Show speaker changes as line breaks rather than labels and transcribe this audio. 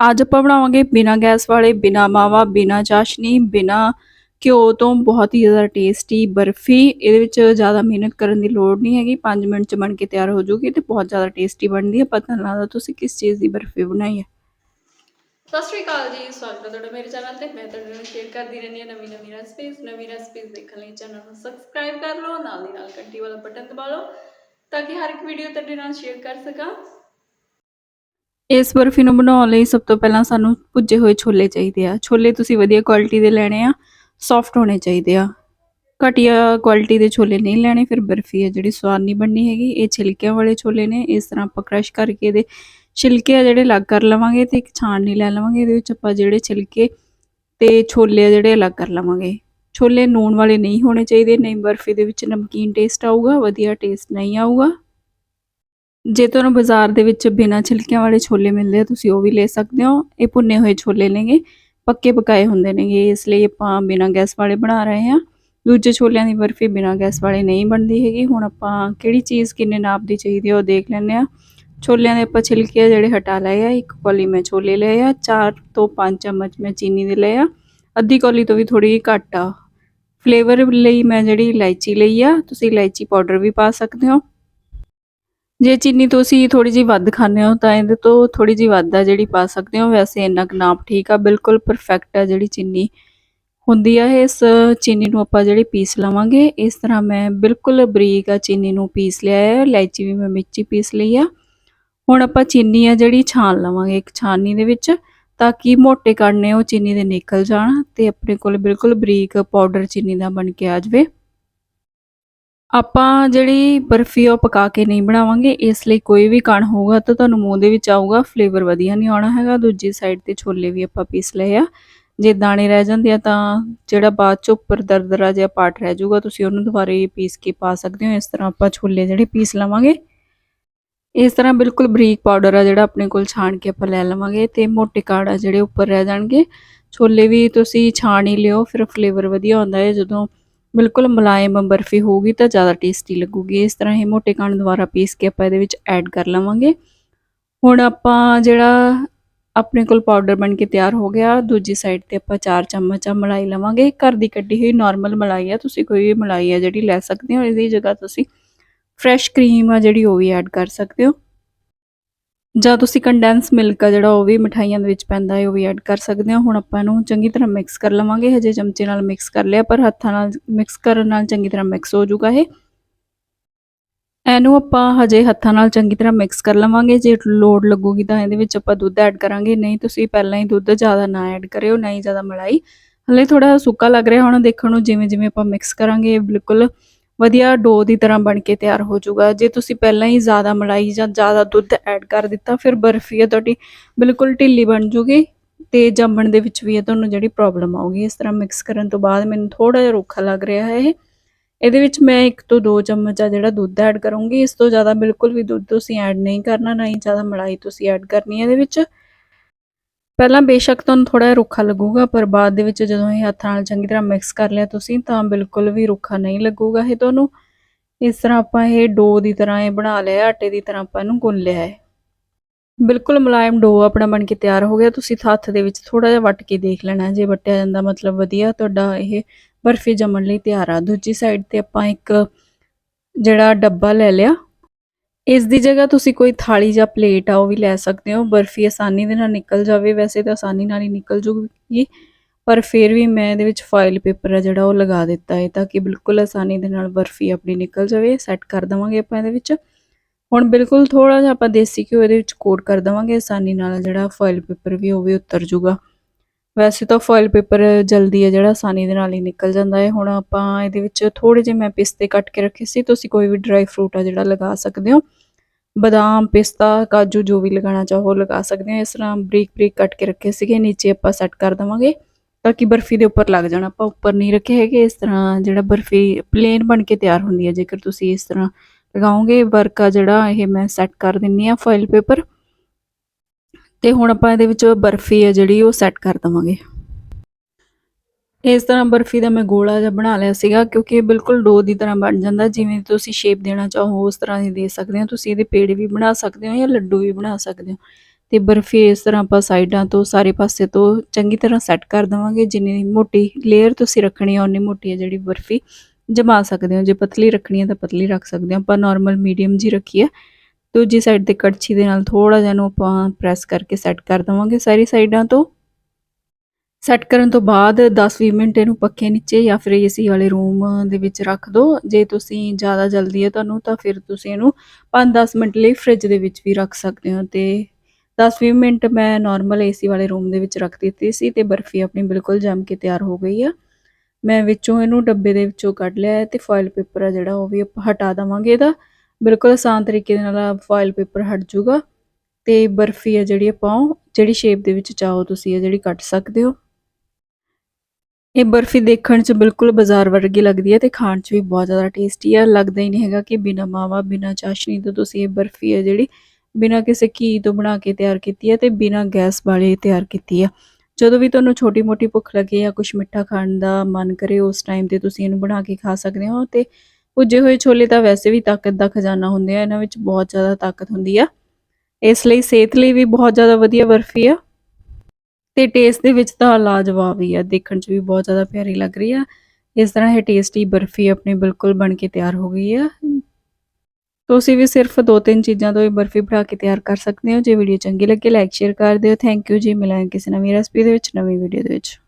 ਅੱਜ ਆਪਾਂ ਬਣਾਵਾਂਗੇ ਬਿਨਾ ਗੈਸ ਵਾਲੇ, ਬਿਨਾ ਮਾਵਾ, ਬਿਨਾ ਚਾਸ਼ਨੀ, ਬਿਨਾ ਘਿਓ ਤੋਂ ਬਹੁਤ ਹੀ ਜ਼ਿਆਦਾ ਟੇਸਟੀ ਬਰਫੀ। ਇਹਦੇ ਵਿੱਚ ਜ਼ਿਆਦਾ ਮਿਹਨਤ ਕਰਨ ਦੀ ਲੋੜ ਨਹੀਂ ਹੈਗੀ। 5 ਮਿੰਟ ਚ ਬਣ ਕੇ ਤਿਆਰ ਹੋ ਜਾਊਗੀ ਤੇ ਬਹੁਤ ਜ਼ਿਆਦਾ ਟੇਸਟੀ ਬਣਦੀ ਹੈ। ਪਤਾ ਨਹੀਂ ਲੱਗਦਾ ਤੁਸੀਂ ਕਿਸ ਚੀਜ਼ ਦੀ ਬਰਫੀ ਬਣਾਈ ਹੈ। ਸਤਿ ਸ਼੍ਰੀ ਅਕਾਲ ਜੀ, ਸਵਾਗਤ ਹੈ ਤੁਹਾਡਾ ਮੇਰੇ ਚੈਨਲ ਤੇ। ਮੈਂ ਤੁਹਾਡੇ ਨਾਲ ਸ਼ੇਅਰ ਕਰਦੀ ਰਹਿੰਦੀ ਹਾਂ ਨਵੀਂ ਨਵੀਂ ਰੈਸਪੀਜ਼ ਨਵੀਂ ਰੈਸਪੀਜ਼ ਦੇਖਣ ਲਈ ਚੈਨਲ ਨੂੰ ਸਬਸਕ੍ਰਾਈਬ ਕਰ ਲਓ। ਨਾਲ ਦੀ ਨਾਲ ਘੰਟੀ ਵਾਲਾ ਬਟਨ ਦਬਾ ਲਓ, ਤਾਂ ਕਿ ਹਰ ਇੱਕ ਵੀਡੀਓ ਤੁਹਾਡੇ ਨਾਲ ਸ਼ੇਅਰ ਕਰ ਸਕਾਂ। ਇਸ ਬਰਫੀ ਨੂੰ ਬਣਾਉਣ ਲਈ ਸਭ ਤੋਂ ਪਹਿਲਾਂ ਸਾਨੂੰ ਭੁੱਜੇ ਹੋਏ ਛੋਲੇ ਚਾਹੀਦੇ ਆ। ਛੋਲੇ ਤੁਸੀਂ ਵਧੀਆ ਕੁਆਲਿਟੀ ਦੇ ਲੈਣੇ ਆ ਸੌਫਟ ਹੋਣੇ ਚਾਹੀਦੇ ਆ। ਘਟੀਆ ਕੁਆਲਿਟੀ ਦੇ ਛੋਲੇ ਨਹੀਂ ਲੈਣੇ, ਫਿਰ ਬਰਫੀ ਹੈ ਜਿਹੜੀ ਸਵਾਦ ਨਹੀਂ ਬਣਨੀ ਹੈਗੀ। ਇਹ ਛਿਲਕਿਆਂ ਵਾਲੇ ਛੋਲੇ ਨੇ, ਇਸ ਤਰ੍ਹਾਂ ਆਪਾਂ ਕ੍ਰਸ਼ ਕਰਕੇ ਇਹਦੇ ਛਿਲਕੇ ਆ ਜਿਹੜੇ ਅਲੱਗ ਕਰ ਲਵਾਂਗੇ ਤੇ ਇੱਕ ਛਾਣਨੀ ਲੈ ਲਵਾਂਗੇ, ਇਹਦੇ ਵਿੱਚ ਆਪਾਂ ਜਿਹੜੇ ਛਿਲਕੇ ਤੇ ਛੋਲੇ ਆ ਜਿਹੜੇ ਅਲੱਗ ਕਰ ਲਵਾਂਗੇ। ਛੋਲੇ ਨੂਣ ਵਾਲੇ ਨਹੀਂ ਹੋਣੇ ਚਾਹੀਦੇ, ਨਹੀਂ ਬਰਫੀ ਦੇ ਵਿੱਚ ਨਮਕੀਨ ਟੇਸਟ ਆਊਗਾ, ਵਧੀਆ ਟੇਸਟ ਨਹੀਂ ਆਊਗਾ। ਜੇ ਤੁਹਾਨੂੰ ਬਾਜ਼ਾਰ ਦੇ ਵਿੱਚ ਬਿਨਾਂ ਛਿਲਕਿਆਂ ਵਾਲੇ ਛੋਲੇ ਮਿਲਦੇ ਆ, ਤੁਸੀਂ ਉਹ ਵੀ ਲੈ ਸਕਦੇ ਹੋ। ਇਹ ਭੁੰਨੇ ਹੋਏ ਛੋਲੇ ਨੇਗੇ, ਪੱਕੇ ਪਕਾਏ ਹੁੰਦੇ ਨੇਗੇ। ਇਸ ਲਈ ਆਪਾਂ ਬਿਨਾਂ ਗੈਸ ਵਾਲੇ ਬਣਾ ਰਹੇ ਹਾਂ। ਦੂਜੇ ਛੋਲਿਆਂ ਦੀ ਬਰਫੀ ਬਿਨਾਂ ਗੈਸ ਵਾਲੇ ਨਹੀਂ ਬਣਦੀ ਹੈਗੀ। ਹੁਣ ਆਪਾਂ ਕਿਹੜੀ ਚੀਜ਼ ਕਿੰਨੇ ਨਾਪ ਦੀ ਚਾਹੀਦੀ ਹੈ ਉਹ ਦੇਖ ਲੈਂਦੇ ਆ ਛੋਲਿਆਂ ਦੇ ਆਪਾਂ ਛਿਲਕੇ ਆ ਜਿਹੜੇ ਹਟਾ ਲਏ ਆ, ਇੱਕ ਕੌਲੀ ਮੈਂ ਛੋਲੇ ਲਏ ਆ 4 ਤੋਂ 5 ਚਮਚ ਮੈਂ ਚੀਨੀ ਦੇ ਲਏ ਆ। ਅੱਧੀ ਕੌਲੀ ਤੋਂ ਵੀ ਥੋੜੀ ਘੱਟ ਆ। ਫਲੇਵਰ ਲਈ ਮੈਂ ਜਿਹੜੀ ਇਲਾਇਚੀ ਲਈ ਆ, ਤੁਸੀਂ ਇਲਾਇਚੀ ਪਾਊਡਰ ਵੀ ਪਾ ਸਕਦੇ ਹੋ। ਜੇ ਚੀਨੀ ਤੁਸੀਂ ਥੋੜੀ ਜੀ ਵੱਧ ਖਾਂਦੇ ਹੋ, ਤਾਂ ਇਹਦੇ ਤੋਂ ਥੋੜੀ ਜੀ ਵੱਧ ਆ ਜਿਹੜੀ ਪਾ ਸਕਦੇ ਹੋ ਵੈਸੇ ਇੰਨਾ ਕੁ ਨਾਪ ਠੀਕ ਆ, ਬਿਲਕੁਲ ਪਰਫੈਕਟ ਆ ਜਿਹੜੀ ਚੀਨੀ ਹੁੰਦੀ ਆ। ਇਸ ਚੀਨੀ ਨੂੰ ਆਪਾਂ ਜਿਹੜੀ ਪੀਸ ਲਵਾਂਗੇ, ਇਸ ਤਰ੍ਹਾਂ ਮੈਂ ਬਿਲਕੁਲ ਬਰੀਕ ਆ ਚੀਨੀ ਨੂੰ ਪੀਸ ਲਿਆ ਹੈ ਇਲਾਇਚੀ ਵੀ ਮੈਂ ਵਿੱਚ ਪੀਸ ਲਈ ਆ। ਹੁਣ ਆਪਾਂ ਚੀਨੀ ਆ ਜਿਹੜੀ ਛਾਣ ਲਵਾਂਗੇ ਇੱਕ ਛਾਨਣੀ ਦੇ ਵਿੱਚ, ਤਾਂ ਕਿ ਮੋٹے ਕਣਨੇ ਉਹ ਚੀਨੀ ਦੇ ਨਿਕਲ ਜਾਣ ਤੇ ਆਪਣੇ ਕੋਲ ਬਿਲਕੁਲ ਬਰੀਕ ਪਾਊਡਰ ਚੀਨੀ ਦਾ ਬਣ ਕੇ ਆ ਜਾਵੇ। ਆਪਾਂ ਜਿਹੜੀ ਬਰਫੀ ਉਹ ਪਕਾ ਕੇ ਨਹੀਂ ਬਣਾਵਾਂਗੇ, ਇਸ ਲਈ ਕੋਈ ਵੀ ਕਣ ਹੋਊਗਾ ਤਾਂ ਤੁਹਾਨੂੰ ਮੂੰਹ ਦੇ ਵਿੱਚ ਆਊਗਾ ਫਲੇਵਰ ਵਧੀਆ ਨਹੀਂ ਆਉਣਾ ਹੈਗਾ। ਦੂਜੀ ਸਾਈਡ ਤੇ ਛੋਲੇ ਵੀ ਆਪਾਂ ਪੀਸ ਲਏ ਆ। ਜੇ ਦਾਣੇ ਰਹਿ ਜਾਂਦੇ ਆ ਤਾਂ ਜਿਹੜਾ ਬਾਅਦ ਚ ਉੱਪਰ ਦਰਦਰਾ ਜਿਹਾ ਪਾਰਟ ਰਹਿ ਜਾਊਗਾ, ਤੁਸੀਂ ਉਹਨੂੰ ਦੁਬਾਰੇ ਪੀਸ ਕੇ ਪਾ ਸਕਦੇ ਹੋ। ਇਸ ਤਰ੍ਹਾਂ ਆਪਾਂ ਛੋਲੇ ਜਿਹੜੇ ਪੀਸ ਲਵਾਂਗੇ। ਇਸ ਤਰ੍ਹਾਂ ਬਿਲਕੁਲ ਬਰੀਕ ਪਾਊਡਰ ਆ ਜਿਹੜਾ ਆਪਣੇ ਕੋਲ ਛਾਣ ਕੇ ਆਪਾਂ ਲੈ ਲਵਾਂਗੇ ਤੇ ਮੋਟੇ ਕਾੜ ਆ ਜਿਹੜੇ ਉੱਪਰ ਰਹਿ ਜਾਣਗੇ। ਛੋਲੇ ਵੀ ਤੁਸੀਂ ਛਾਣ ਹੀ ਲਿਓ, ਫਿਰ ਫਲੇਵਰ ਵਧੀਆ ਆਉਂਦਾ ਹੈ। ਜਦੋਂ ਬਿਲਕੁਲ ਮੁਲਾਇਮ ਬਰਫੀ ਹੋਊਗੀ ਤਾਂ ਜ਼ਿਆਦਾ ਟੇਸਟੀ ਲੱਗੂਗੀ। ਇਸ ਤਰ੍ਹਾਂ ਇਹ ਮੋਟੇ ਕਣ ਦੁਬਾਰਾ ਪੀਸ ਕੇ ਆਪਾਂ ਇਹਦੇ ਵਿੱਚ ਐਡ ਕਰ ਲਵਾਂਗੇ। ਹੁਣ ਆਪਾਂ ਜਿਹੜਾ ਆਪਣੇ ਕੋਲ ਪਾਊਡਰ ਬਣ ਕੇ ਤਿਆਰ ਹੋ ਗਿਆ, ਦੂਜੀ ਸਾਈਡ ਤੇ ਆਪਾਂ 4 ਚਮਚ ਆ ਮਲਾਈ ਲਵਾਂਗੇ। ਘਰ ਦੀ ਕੱਢੀ ਹੋਈ ਨਾਰਮਲ ਮਲਾਈ ਆ, ਤੁਸੀਂ ਕੋਈ ਵੀ ਮਲਾਈ ਆ ਜਿਹੜੀ ਲੈ ਸਕਦੇ ਹੋ, ਇਹਦੀ ਜਗ੍ਹਾ ਤੁਸੀਂ ਫਰੈਸ਼ ਕਰੀਮ ਆ ਜਿਹੜੀ ਉਹ ਵੀ ਐਡ ਕਰ ਸਕਦੇ ਹੋ। ਜਾਂ ਤੁਸੀਂ ਕੰਡੈਂਸ ਮਿਲਕ ਆ ਜਿਹੜਾ ਉਹ ਵੀ ਮਠਾਈਆਂ ਦੇ ਵਿੱਚ ਪੈਂਦਾ ਹੈ, ਉਹ ਵੀ ਐਡ ਕਰ ਸਕਦੇ ਹੋ। ਹੁਣ ਆਪਾਂ ਇਹਨੂੰ ਚੰਗੀ ਤਰ੍ਹਾਂ ਮਿਕਸ ਕਰ ਲਵਾਂਗੇ। ਹਜੇ ਚਮਚੇ ਨਾਲ ਮਿਕਸ ਕਰ ਲਿਆ, ਪਰ ਹੱਥਾਂ ਨਾਲ ਮਿਕਸ ਕਰਨ ਨਾਲ ਚੰਗੀ ਤਰ੍ਹਾਂ ਮਿਕਸ ਹੋ ਜਾਊਗਾ ਇਹ। ਇਹਨੂੰ ਆਪਾਂ ਹਜੇ ਹੱਥਾਂ ਨਾਲ ਚੰਗੀ ਤਰ੍ਹਾਂ ਮਿਕਸ ਕਰ ਲਵਾਂਗੇ। ਜੇ ਲੋੜ ਲੱਗੂਗੀ ਤਾਂ ਇਹਦੇ ਵਿੱਚ ਆਪਾਂ ਦੁੱਧ ਐਡ ਕਰਾਂਗੇ। ਨਹੀਂ, ਤੁਸੀਂ ਪਹਿਲਾਂ ਹੀ ਦੁੱਧ ਜ਼ਿਆਦਾ ਨਾ ਐਡ ਕਰਿਓ, ਨਹੀਂ ਜ਼ਿਆਦਾ ਮਲਾਈ। ਹਲੇ ਥੋੜਾ ਸੁੱਕਾ ਲੱਗ ਰਿਹਾ। ਹੁਣ ਦੇਖਣ ਨੂੰ ਜਿਵੇਂ ਜਿਵੇਂ ਆਪਾਂ ਮਿਕਸ ਕਰਾਂਗੇ ਬਿਲਕੁਲ ਵਧੀਆ ਡੋ ਦੀ ਤਰ੍ਹਾਂ ਬਣ ਕੇ ਤਿਆਰ ਹੋ ਜਾਊਗਾ। ਜੇ ਤੁਸੀਂ ਪਹਿਲਾਂ ਹੀ ਜ਼ਿਆਦਾ ਮਲਾਈ ਜਾਂ ਜ਼ਿਆਦਾ ਦੁੱਧ ਐਡ ਕਰ ਦਿੱਤਾ, ਫਿਰ ਬਰਫੀ ਹੈ ਤੁਹਾਡੀ ਬਿਲਕੁਲ ਢਿੱਲੀ ਬਣ ਜੂਗੀ ਤੇ ਜੰਮਣ ਦੇ ਵਿੱਚ ਵੀ ਇਹ ਤੁਹਾਨੂੰ ਜਿਹੜੀ ਪ੍ਰੋਬਲਮ ਆਊਗੀ, ਇਸ ਤਰ੍ਹਾਂ ਮਿਕਸ ਕਰਨ ਤੋਂ ਬਾਅਦ ਮੈਨੂੰ ਥੋੜਾ ਜਿਹਾ ਰੁੱਖਾ ਲੱਗ ਰਿਹਾ ਹੈ ਇਹ। ਇਹਦੇ ਵਿੱਚ ਮੈਂ 1 ਤੋਂ 2 ਚਮਚ ਆ ਜਿਹੜਾ ਦੁੱਧ ਐਡ ਕਰੂੰਗੀ। ਇਸ ਤੋਂ ਜ਼ਿਆਦਾ ਬਿਲਕੁਲ ਵੀ ਦੁੱਧ ਤੁਸੀਂ ਐਡ ਨਹੀਂ ਕਰਨਾ, ਨਾ ਹੀ ਜ਼ਿਆਦਾ ਮਲਾਈ ਤੁਸੀਂ ਐਡ ਕਰਨੀ ਹੈ ਇਹਦੇ ਵਿੱਚ। ਪਹਿਲਾਂ ਬੇਸ਼ੱਕ ਤੁਹਾਨੂੰ ਥੋੜਾ ਜਿਹਾ ਰੁੱਖਾ ਲੱਗੂਗਾ, ਪਰ ਬਾਅਦ ਦੇ ਵਿੱਚ ਜਦੋਂ ਇਹ ਹੱਥਾਂ ਨਾਲ ਚੰਗੀ ਤਰ੍ਹਾਂ ਮਿਕਸ ਕਰ ਲਿਆ ਤੁਸੀਂ, ਤਾਂ ਬਿਲਕੁਲ ਵੀ ਰੁੱਖਾ ਨਹੀਂ ਲੱਗੂਗਾ। ਇਹ ਤੁਹਾਨੂੰ ਇਸ ਤਰ੍ਹਾਂ ਆਪਾਂ ਇਹ ਡੋ ਦੀ ਤਰ੍ਹਾਂ ਇਹ ਬਣਾ ਲਿਆ, ਆਟੇ ਦੀ ਤਰ੍ਹਾਂ ਆਪਾਂ ਇਹਨੂੰ ਗੁੰਨ ਲਿਆ ਹੈ। ਬਿਲਕੁਲ ਮੁਲਾਇਮ ਡੋ ਆਪਣਾ ਬਣ ਕੇ ਤਿਆਰ ਹੋ ਗਿਆ। ਤੁਸੀਂ ਹੱਥ ਦੇ ਵਿੱਚ ਥੋੜਾ ਜਿਹਾ ਵੱਟ ਕੇ ਦੇਖ ਲੈਣਾ, ਜੇ ਵੱਟਿਆ ਜਾਂਦਾ ਮਤਲਬ ਵਧੀਆ, ਤੁਹਾਡਾ ਇਹ ਬਰਫੀ ਜੰਮਣ ਲਈ ਤਿਆਰ ਆ। ਦੂਜੀ ਸਾਈਡ ਤੇ ਆਪਾਂ ਇੱਕ ਜਿਹੜਾ ਡੱਬਾ ਲੈ ਲਿਆ ਇਸ ਦੀ ਜਗ੍ਹਾ ਤੁਸੀਂ ਕੋਈ ਥਾਲੀ ਜਾਂ ਪਲੇਟ ਆ, ਉਹ ਵੀ ਲੈ ਸਕਦੇ ਹੋ, ਬਰਫੀ ਆਸਾਨੀ ਦੇ ਨਾਲ ਨਿਕਲ ਜਾਵੇ, ਵੈਸੇ ਤਾਂ ਆਸਾਨੀ ਨਾਲ ਹੀ ਨਿਕਲ ਜੂਗੀ, ਪਰ ਫਿਰ ਵੀ ਮੈਂ ਇਹਦੇ ਵਿੱਚ ਫਾਇਲ ਪੇਪਰ ਆ ਜਿਹੜਾ ਉਹ ਲਗਾ ਦਿੱਤਾ ਹੈ, ਤਾਂ ਕਿ ਬਿਲਕੁਲ ਆਸਾਨੀ ਦੇ ਨਾਲ ਬਰਫੀ ਆਪਣੀ ਨਿਕਲ ਜਾਵੇ ਸੈੱਟ ਕਰ ਦਵਾਂਗੇ ਆਪਾਂ ਇਹਦੇ ਵਿੱਚ। ਹੁਣ ਬਿਲਕੁਲ ਥੋੜਾ ਜਿਹਾ ਆਪਾਂ ਦੇਸੀ ਘਿਓ ਇਹਦੇ ਵਿੱਚ ਕੋਟ ਕਰ ਦਵਾਂਗੇ, ਆਸਾਨੀ ਨਾਲ ਜਿਹੜਾ ਫਾਇਲ ਪੇਪਰ ਵੀ ਉਹ ਵੀ ਉਤਰ ਜੂਗਾ। ਵੈਸੇ ਤਾਂ ਫਾਇਲ ਪੇਪਰ ਜਲਦੀ ਹੈ ਜਿਹੜਾ, ਆਸਾਨੀ ਦੇ ਨਾਲ ਹੀ ਨਿਕਲ ਜਾਂਦਾ ਹੈ। ਹੁਣ ਆਪਾਂ ਇਹਦੇ ਵਿੱਚ ਥੋੜੇ ਜਿਹੇ ਮੈਂ ਪਿਸਤੇ ਕੱਟ ਕੇ ਰੱਖੇ ਸੀ, ਤੁਸੀਂ ਕੋਈ ਵੀ ਡਰਾਈ ਫਰੂਟ ਆ ਜਿਹੜਾ ਲਗਾ ਸਕਦੇ ਹੋ। ਬਦਾਮ, ਪਿਸਤਾ, ਕਾਜੂ ਜੋ ਵੀ ਲਗਾਉਣਾ ਚਾਹੋ ਲਗਾ ਸਕਦੇ ਹੋ। ਇਸ ਤਰ੍ਹਾਂ ਬਰੀਕ ਬਰੀਕ ਕੱਟ ਕੇ ਰੱਖੇ ਸੀਗੇ। ਨੀਚੇ ਆਪਾਂ ਸੈੱਟ ਕਰ ਦਵਾਂਗੇ ਤਾਂ ਕਿ ਬਰਫੀ ਦੇ ਉੱਪਰ ਲੱਗ ਜਾਣ। ਆਪਾਂ ਉੱਪਰ ਨਹੀਂ ਰੱਖੇ ਹੈਗੇ। ਇਸ ਤਰ੍ਹਾਂ ਜਿਹੜਾ ਬਰਫੀ ਪਲੇਨ ਬਣ ਕੇ ਤਿਆਰ ਹੁੰਦੀ ਹੈ। ਜੇਕਰ ਤੁਸੀਂ ਇਸ ਤਰ੍ਹਾਂ ਲਗਾਓਗੇ ਵਰਕ ਆ ਜਿਹੜਾ, ਇਹ ਮੈਂ ਸੈੱਟ ਕਰ ਦਿੰਨੀ ਆ ਫਾਇਲ ਪੇਪਰ ਤੇ ਹੁਣ ਆਪਾਂ ਇਹਦੇ ਵਿੱਚ ਬਰਫੀ ਆ ਜਿਹੜੀ, ਉਹ ਸੈੱਟ ਕਰ ਦਵਾਂਗੇ। ਇਸ ਤਰ੍ਹਾਂ ਬਰਫੀ ਦਾ ਮੈਂ ਗੋਲਾ ਜਿਹਾ ਬਣਾ ਲਿਆ ਸੀਗਾ, ਕਿਉਂਕਿ ਇਹ ਬਿਲਕੁਲ ਡੋ ਦੀ ਤਰ੍ਹਾਂ ਬਣ ਜਾਂਦਾ, ਜਿਵੇਂ ਤੁਸੀਂ ਸ਼ੇਪ ਦੇਣਾ ਚਾਹੋ ਉਸ ਤਰ੍ਹਾਂ ਦੀ ਦੇ ਸਕਦੇ ਹੋ, ਤੁਸੀਂ ਇਹਦੇ ਪੇੜੇ ਵੀ ਬਣਾ ਸਕਦੇ ਹੋ ਜਾਂ ਲੱਡੂ ਵੀ ਬਣਾ ਸਕਦੇ ਹੋ। ਤੇ ਬਰਫੀ ਇਸ ਤਰ੍ਹਾਂ ਆਪਾਂ ਸਾਈਡਾਂ ਤੋਂ, ਸਾਰੇ ਪਾਸੇ ਤੋਂ ਚੰਗੀ ਤਰ੍ਹਾਂ ਸੈੱਟ ਕਰ ਦਵਾਂਗੇ, ਜਿੰਨੀ ਮੋਟੀ ਲੇਅਰ ਤੁਸੀਂ ਰੱਖਣੀ ਆ ਉਨੀ ਮੋਟੀ ਹੈ ਜਿਹੜੀ ਬਰਫੀ ਜਮਾ ਸਕਦੇ ਹੋ। ਜੇ ਪਤਲੀ ਰੱਖਣੀ ਹੈ ਤਾਂ ਪਤਲੀ ਰੱਖ ਸਕਦੇ ਹੋ। ਆਪਾਂ ਨਾਰਮਲ ਮੀਡੀਅਮ ਜੀ ਰੱਖੀ ਹੈ ਦੂਜੀ ਸਾਈਡ ਤੇ ਕੜਛੀ ਦੇ ਨਾਲ ਥੋੜਾ ਜਿਹਾ ਨੂੰ ਆਪਾਂ ਪ੍ਰੈਸ ਕਰਕੇ ਸੈੱਟ ਕਰ ਦਵਾਂਗੇ ਸਾਰੀ ਸਾਈਡਾਂ ਤੋਂ। ਸੈੱਟ ਕਰਨ ਤੋਂ ਬਾਅਦ 10-20 ਮਿੰਟ ਇਹਨੂੰ ਪੱਖੇ ਨੀਚੇ ਜਾਂ ਫਿਰ ਏਸੀ ਵਾਲੇ ਰੂਮ ਦੇ ਵਿੱਚ ਰੱਖ ਦਿਓ ਜੇ ਤੁਸੀਂ ਜ਼ਿਆਦਾ ਜਲਦੀ ਹੈ ਤੁਹਾਨੂੰ, ਤਾਂ ਫਿਰ ਤੁਸੀਂ ਇਹਨੂੰ 5-10 ਮਿੰਟ ਲਈ ਫ੍ਰਿਜ ਦੇ ਵਿੱਚ ਵੀ ਰੱਖ ਸਕਦੇ ਹੋ ਤੇ 10-20 ਮਿੰਟ ਮੈਂ ਨਾਰਮਲ ਏਸੀ ਵਾਲੇ ਰੂਮ ਦੇ ਵਿੱਚ ਰੱਖ ਦਿੱਤੀ ਸੀ ਤੇ ਬਰਫੀ ਆਪਣੀ ਬਿਲਕੁਲ ਜੰਮ ਕੇ ਤਿਆਰ ਹੋ ਗਈ ਆ। ਮੈਂ ਵਿੱਚੋਂ ਇਹਨੂੰ ਡੱਬੇ ਦੇ ਵਿੱਚੋਂ ਕੱਢ ਲਿਆ ਹੈ ਤੇ ਫਾਇਲ ਪੇਪਰ ਆ ਜਿਹੜਾ, ਉਹ ਵੀ ਆਪਾਂ ਹਟਾ ਦਵਾਂਗੇ ਇਹਦਾ। ਬਿਲਕੁਲ ਆਸਾਨ ਤਰੀਕੇ ਦੇ ਨਾਲ ਫਾਇਲ ਪੇਪਰ ਹਟ ਜਾਊਗਾ ਤੇ ਬਰਫੀ ਆ ਜਿਹੜੀ ਆਪਾਂ ਜਿਹੜੀ ਸ਼ੇਪ ਦੇ ਵਿੱਚ ਚਾਹੋ ਤੁਸੀਂ ਇਹ ਜਿਹੜੀ ਕੱਟ ਸਕਦੇ ਹੋ। ਇਹ ਬਰਫੀ ਦੇਖਣ 'ਚ ਬਿਲਕੁਲ ਬਾਜ਼ਾਰ ਵਰਗੀ ਲੱਗਦੀ ਹੈ ਤੇ ਖਾਣ 'ਚ ਵੀ ਬਹੁਤ ਜ਼ਿਆਦਾ ਟੇਸਟੀ ਆ। ਲੱਗਦਾ ਹੀ ਨਹੀਂ ਹੈਗਾ ਕਿ ਬਿਨਾ ਮਾਵਾ, ਬਿਨਾ ਚਾਸ਼ਨੀ ਤੋਂ ਤੁਸੀਂ ਇਹ ਬਰਫੀ ਹੈ ਜਿਹੜੀ ਬਿਨਾ ਕਿਸੇ ਘੀ ਤੋਂ ਬਣਾ ਕੇ ਤਿਆਰ ਕੀਤੀ ਹੈ ਤੇ ਬਿਨਾ ਗੈਸ ਵਾਲੇ ਤਿਆਰ ਕੀਤੀ ਆ ਜਦੋਂ ਵੀ ਤੁਹਾਨੂੰ ਛੋਟੀ ਮੋਟੀ ਭੁੱਖ ਲੱਗੇ ਜਾਂ ਕੁਝ ਮਿੱਠਾ ਖਾਣ ਦਾ ਮਨ ਕਰੇ, ਉਸ ਟਾਈਮ ਤੇ ਤੁਸੀਂ ਇਹਨੂੰ ਬਣਾ ਕੇ ਖਾ ਸਕਦੇ ਹੋ ਤੇ ਭੁੱਜੇ ਹੋਏ ਛੋਲੇ ਤਾਂ ਵੈਸੇ ਵੀ ਤਾਕਤ ਦਾ ਖਜ਼ਾਨਾ ਹੁੰਦੇ ਆ, ਇਹਨਾਂ ਵਿੱਚ ਬਹੁਤ ਜ਼ਿਆਦਾ ਤਾਕਤ ਹੁੰਦੀ ਆ। ਇਸ ਲਈ ਸਿਹਤ ਲਈ ਵੀ ਬਹੁਤ ਜ਼ਿਆਦਾ ਵਧੀਆ ਬਰਫੀ ਆ। ਤੇ ਟੇਸਟ ਦੇ ਵਿੱਚ ਤਾਂ ਲਾਜਵਾਬ ਹੀ ਆ, ਦੇਖਣ 'ਚ ਵੀ ਬਹੁਤ ਜ਼ਿਆਦਾ ਪਿਆਰੀ ਲੱਗ ਰਹੀ ਆ। ਇਸ ਤਰ੍ਹਾਂ ਇਹ ਟੇਸਟੀ ਬਰਫੀ ਆਪਣੀ ਬਿਲਕੁਲ ਬਣ ਕੇ ਤਿਆਰ ਹੋ ਗਈ ਆ। ਤੁਸੀਂ ਵੀ ਸਿਰਫ ਦੋ ਤਿੰਨ ਚੀਜ਼ਾਂ ਤੋਂ ਇਹ ਬਰਫੀ ਬਣਾ ਕੇ ਤਿਆਰ ਕਰ ਸਕਦੇ ਹੋ। ਜੇ ਵੀਡੀਓ ਚੰਗੀ ਲੱਗੇ ਲਾਈਕ ਸ਼ੇਅਰ ਕਰ ਦਿਓ। ਥੈਂਕ ਯੂ ਜੀ। ਮਿਲਾਂਗੇ ਕਿਸੇ ਨਵੀਂ ਰੈਸਪੀ ਦੇ ਵਿੱਚ, ਨਵੀਂ ਵੀਡੀਓ ਦੇ ਵਿੱਚ।